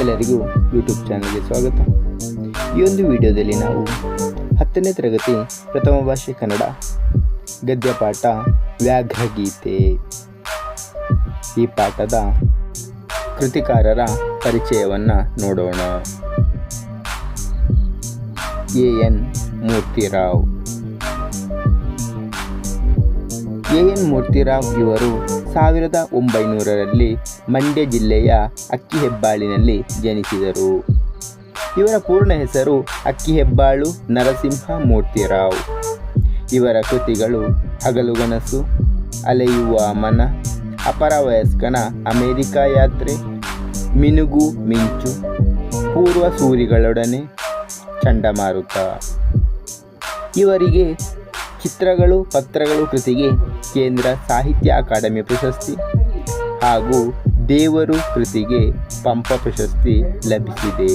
ಎಲ್ಲರಿಗೂ ಯೂಟ್ಯೂಬ್ ಚಾನಲ್ಗೆ ಸ್ವಾಗತ. ಈ ಒಂದು ವಿಡಿಯೋದಲ್ಲಿ ನಾವು ಹತ್ತನೇ ತರಗತಿ ಪ್ರಥಮ ಭಾಷೆ ಕನ್ನಡ ಗದ್ಯ ಪಾಠ ವ್ಯಾಘ್ರಗೀತೆ ಈ ಪಾಠದ ಕೃತಿಕಾರರ ಪರಿಚಯವನ್ನು ನೋಡೋಣ. A N Murthyrao. A N Murthyrao ಇವರು ಸಾವಿರದ ಒಂಬೈನೂರರಲ್ಲಿ ಮಂಡ್ಯ ಜಿಲ್ಲೆಯ ಅಕ್ಕಿ ಹೆಬ್ಬಾಳಿನಲ್ಲಿ ಜನಿಸಿದರು. ಇವರ ಪೂರ್ಣ ಹೆಸರು ಅಕ್ಕಿ ಹೆಬ್ಬಾಳು ನರಸಿಂಹ ಮೂರ್ತಿರಾವ್. ಇವರ ಕೃತಿಗಳು ಹಗಲುಗನಸು ಅಲೆಯುವ ಮನ ಅಪರವಯಸ್ಕನ ಅಮೇರಿಕಾ ಯಾತ್ರೆ, ಮಿನುಗು ಮಿಂಚು, ಪೂರ್ವ ಸೂರಿಗಳೊಡನೆ ಚಂಡಮಾರುತ. ಇವರಿಗೆ ಚಿತ್ರಗಳು ಪತ್ರಗಳು ಕೃತಿಗೆ ಕೇಂದ್ರ ಸಾಹಿತ್ಯ ಅಕಾಡೆಮಿ ಪ್ರಶಸ್ತಿ ಹಾಗೂ ದೇವರು ಕೃತಿಗೆ ಪಂಪ ಪ್ರಶಸ್ತಿ ಲಭಿಸಿದೆ.